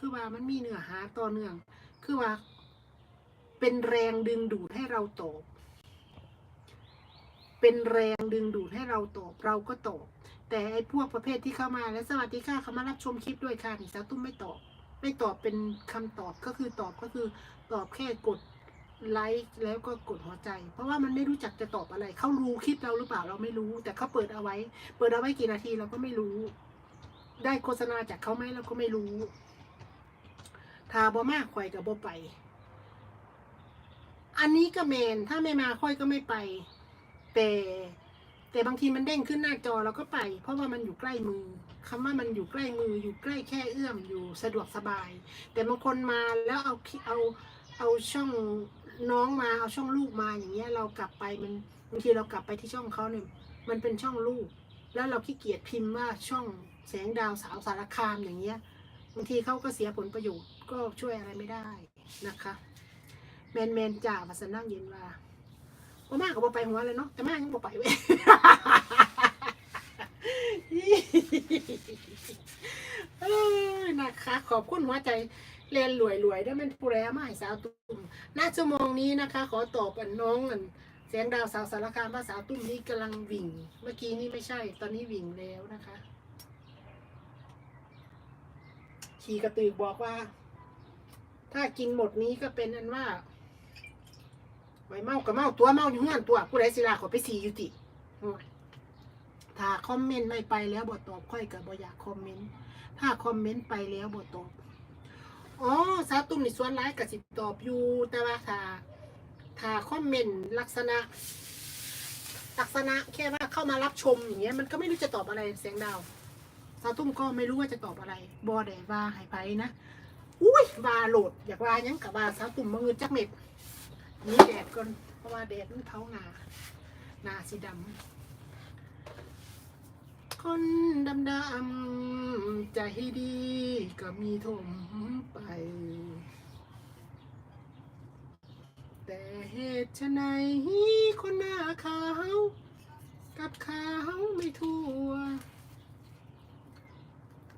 คือว่ามันมีเนื้อหาต่อเนื่อง คือว่า เป็นแรงดึงดูดให้เราตอบเป็นแรงดึงดูดให้เราตอบเราก็ตอบแต่ไอ้พวกประเภทที่เข้ามาแล้วสวัสดีค่ะเขามารับชมคลิปด้วยค่ะนี่สาวตุ้มไม่ตอบ ไม่ตอบเป็นคำตอบก็คือตอบก็คือตอบแค่กดไลค์แล้วก็กดหัวใจ เพราะว่ามันไม่รู้จักจะตอบอะไร เขารู้คลิปเราหรือเปล่าเราไม่รู้ แต่เขาเปิดเอาไว้ เปิดเอาไว้กี่นาทีเราก็ไม่รู้ ได้โฆษณาจากเขาไหมเราก็ไม่รู้ ทาบ่มากข่อยกับบ่ไป อันนี้ก็เมนถ้าไม่มาค่อยก็ไม่ไป แต่แต่บางทีมันเด้งขึ้นหน้าจอเราก็ไป เพราะว่ามันอยู่ใกล้มือคำว่ามันอยู่ใกล้มืออยู่ใกล้แค่เอื้อมอยู่สะดวกสบาย แต่บางคนมาแล้วเอาเอาเอาช่องน้องมาเอาช่องลูกมาอย่างเงี้ยเรากลับไปมันบางทีเรากลับไปที่ช่องเขาเนี่ยมันเป็นช่องลูก แล้วเราขี้เกียจพิมพ์ว่าช่องแสงดาวสาวสารคามอย่างเงี้ยางทีเขาก็เสียผลประโยชน์ก็ช่วยอะไรไม่ได้นะคะแมนแมนจ่าวัสนั่งเย็นว่าบ่มากก็บ่ไปหัวเลยเนาะแต่มากยังบ่ไปเว้ยนะคะ ขอบคุณหัวใจเรียนรวยรวยๆได้มันผู้แรมาให้สาวตุ้มหน้าชั่วโมงนี้นะคะ ขอตอบอันน้องอันเสียงดาวสาวสารคามว่าสาวตุ้มนี้กำลังวิ่ง เมื่อกี้นี้ไม่ใช่ ตอนนี้วิ่งแล้วนะคะ ขี่กระตือบอกว่า ถ้ากินหมดนี้ก็เป็นอันว่าไว้เมากับเมาตัวเมาอยู่เงื่อนตัวผู้ใดสิลาขอไปสีอยู่ติถ้าคอมเมนต์ไม่ไปแล้วบทตอบค่อยกับบอยากคอมเมนต์ถ้าคอมเมนต์ไปแล้วบทตอบอ๋อสาตุ้มในส่วนร้ายกับสิตอบอยู่ แต่ว่าถ้าถ้าคอมเมนต์ลักษณะ ลักษณะแค่ว่าเข้ามารับชมอย่างเงี้ยมันก็ไม่รู้จะตอบอะไรเสียงดาว สาวตุ้มก็ไม่รู้ว่าจะตอบอะไรบอแดว่าหายไปนะ อุ้ยว่าโหลด อยากว่ายังกับว่าสาวตุ่มมาเงินจักเม็ดนี่แดดก่อนเพราะว่าแดดมันเผาหนาหนาสีดำคนดำดำๆใจดีก็มีถมไป แต่เหตุไฉนคนหน้าขาวกับขาวไม่ทั่ว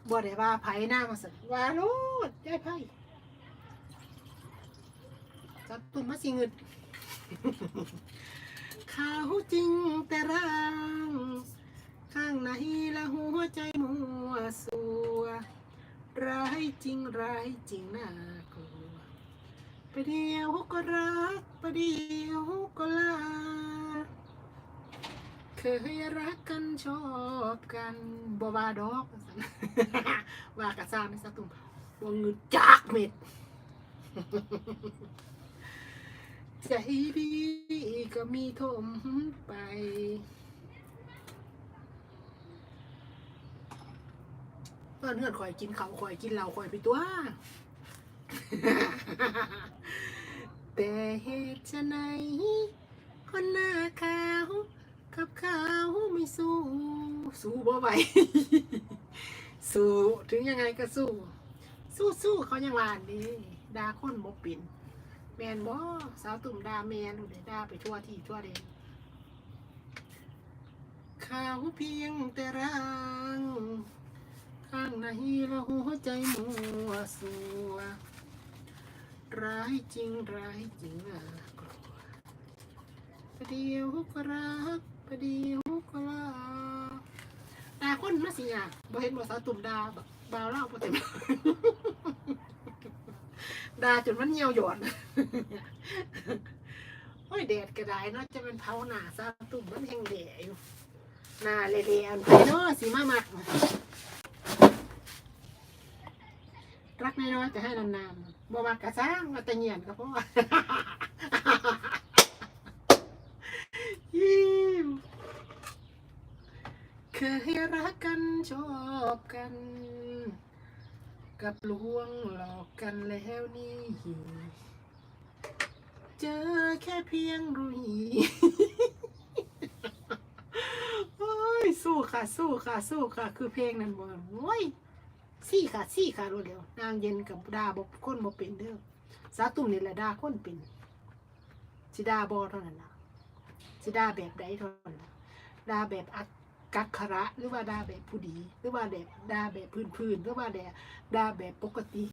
บ่ได้ว่าไผหน้ามาสิว่าโลดยายไผจับตุ่มมาสิเงินข่าวจริงแต่ร่างข้างในละหัวใจมัวสัวร้ายจริงร้ายจริงน่ากลัวไปเดี๋ยวก็รักไปเดี๋ยวก็ล เคยรักกันชอบกันบวาดอกว่ากระซ่าไม่สะตุ่มบ่งึดจากเม็ดใจดีก็มีถมไปเพื่อนเพื่อนคอยกินเขาคอยกินเหล้าคอยไปตัว แต่เหตุไฉนคนหน้าขาว ไม่สู้สู้บ่ไหวสู้ถึงยังไงก็สู้ สู้สู้เขายังว่าดีดาคนบ่ปินแมนบ่สาวตุ่มดาแมนดูเดดาไปทั่วที่ทั่วเดนเขาเพียงแต่ร่างข้างในละหัวใจมัวสัวร้ายจริงร้ายจริงน่ากลัวประเดี๋ยวก็รักประเดี๋ยว ก็ลาดาคนมาสิอะบ่เห็นบ่สาวตุ่มดาแบบบาวเล่าบ่เต็มดาจนมันเหี่ยวหย่อนโอ้ยแดดกระไดเนาะจะเป็นเผาหนาสาวตุ่มมันแห้งแดดอยู่หน้าเละๆอันไปเนาะสีมามักรักน้อยๆจะให้นานๆบ่มักกะซ้างมาแต่เงียนก็เพราะว่า ยิ้ม เคยรักกันชอบกัน กับลวงหลอกกันแล้วนี่ เจอแค่เพียงรุยโอ้ยสู้ค่ะ สู้ค่ะ สู้ค่ะ คือเพลงนั้นบ่โอ้ยซี่ค่ะซี่ค่ะรวดเร็วนางเย็นกับดาบคนบ่เป็นเด้อสาตุ่มนี่แหละดาคนเป็นสิดาบอเท่านั้นล่ะสิดาแบบใดเท่านั้นดาแบบอัก กักขระหรือว่าด่าแบบผู้ดี หรือว่าแบบด่าแบบพื้นๆหรือว่าด่าด่าแบบปกติ